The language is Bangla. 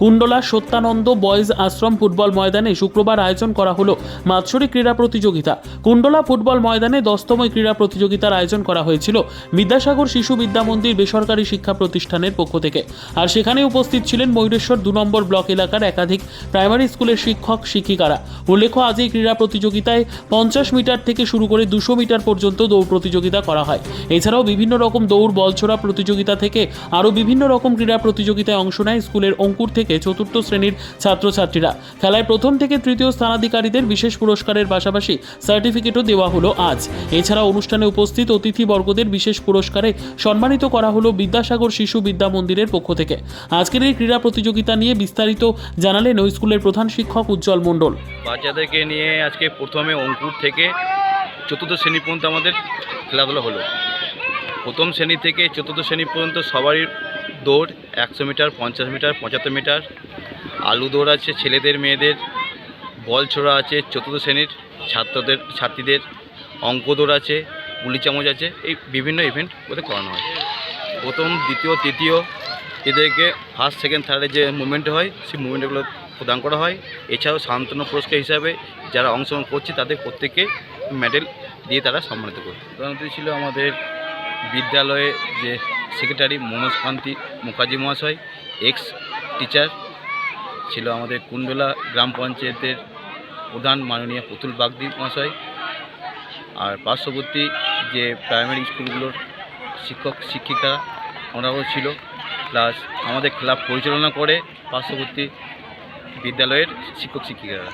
কুণ্ডলা সত্যানন্দ বয়েজ আশ্রম ফুটবল ময়দানে শুক্রবার আয়োজন করা হলো মাৎসরী ক্রীড়া প্রতিযোগিতা। কুণ্ডলা ফুটবল ময়দানে দশতম ক্রীড়া প্রতিযোগিতার আয়োজন করা হয়েছিল বিদ্যাসাগর শিশু বিদ্যা মন্দির বেসরকারি শিক্ষা প্রতিষ্ঠানের পক্ষ থেকে। আর সেখানে উপস্থিত ছিলেন ময়ূরেশ্বর দু নম্বর ব্লক এলাকার একাধিক প্রাইমারি স্কুলের শিক্ষক, শিক্ষিকারা। উল্লেখ্য, আজ এই ক্রীড়া প্রতিযোগিতায় পঞ্চাশ মিটার থেকে শুরু করে দুশো মিটার পর্যন্ত দৌড় প্রতিযোগিতা করা হয়। এছাড়াও বিভিন্ন রকম দৌড়, বলছোড়া প্রতিযোগিতা থেকে আরও বিভিন্ন রকম ক্রীড়া প্রতিযোগিতায় অংশ নেয় স্কুলের অঙ্কুর থেকে চতুর্থ শ্রেণির ছাত্রছাত্রীরা। খেলায় প্রথম থেকে তৃতীয় স্থানাধিকারীদের বিশেষ পুরস্কারের পাশাপাশি সার্টিফিকেটও দেওয়া হলো আজ। এছাড়া অনুষ্ঠানে উপস্থিত অতিথিবর্গদের বিশেষ পুরস্কারে সম্মানিত করা হলো বিদ্যাসাগর শিশু বিদ্যা মন্দিরের পক্ষ থেকে। আজকের এই ক্রীড়া প্রতিযোগিতা নিয়ে বিস্তারিত জানালেন ওই স্কুলের প্রধান শিক্ষক উজ্জ্বল মণ্ডল। বাচ্চাদেরকে নিয়ে আজকে প্রথমে অঙ্কুর থেকে চতুর্থ শ্রেণি পর্যন্ত আমাদের খেলাধুলা হলো। প্রথম শ্রেণি থেকে চতুর্থ শ্রেণি পর্যন্ত সবারই দৌড়, একশো মিটার, পঞ্চাশ মিটার, পঁচাত্তর মিটার। আলু দৌড় আছে ছেলেদের, মেয়েদের। বল ছোড়া আছে চতুর্থ শ্রেণির ছাত্রদের, ছাত্রীদের। অঙ্ক দৌড় আছে, গুলি চামচ আছে। এই বিভিন্ন ইভেন্ট ওদের করানো হয়। প্রথম, দ্বিতীয়, তৃতীয় এদেরকে ফার্স্ট সেকেন্ড থার্ডে যে মুভমেন্ট হয়, সেই মুভমেন্টগুলো প্রদান করা হয়। এছাড়াও সান্ত্বনা পুরস্কার হিসাবে যারা অংশগ্রহণ করছে, তাদের প্রত্যেককে মেডেল দিয়ে তারা সম্মানিত করে প্রধানমন্ত্রী ছিল আমাদের বিদ্যালয়ে যে সেক্রেটারি মনোজ কান্তি মুখার্জি মহাশয় এক্স টিচার ছিল আমাদের কুণ্ডলা গ্রাম পঞ্চায়েতের প্রধান মাননীয় পুতুল বাগদি মহাশয় আর পার্শ্ববর্তী যে প্রাইমারি স্কুলগুলোর শিক্ষক শিক্ষিকা ওনারাও ছিল। প্লাস আমাদের ক্লাব পরিচালনা করে পার্শ্ববর্তী বিদ্যালয়ের শিক্ষক শিক্ষিকারা।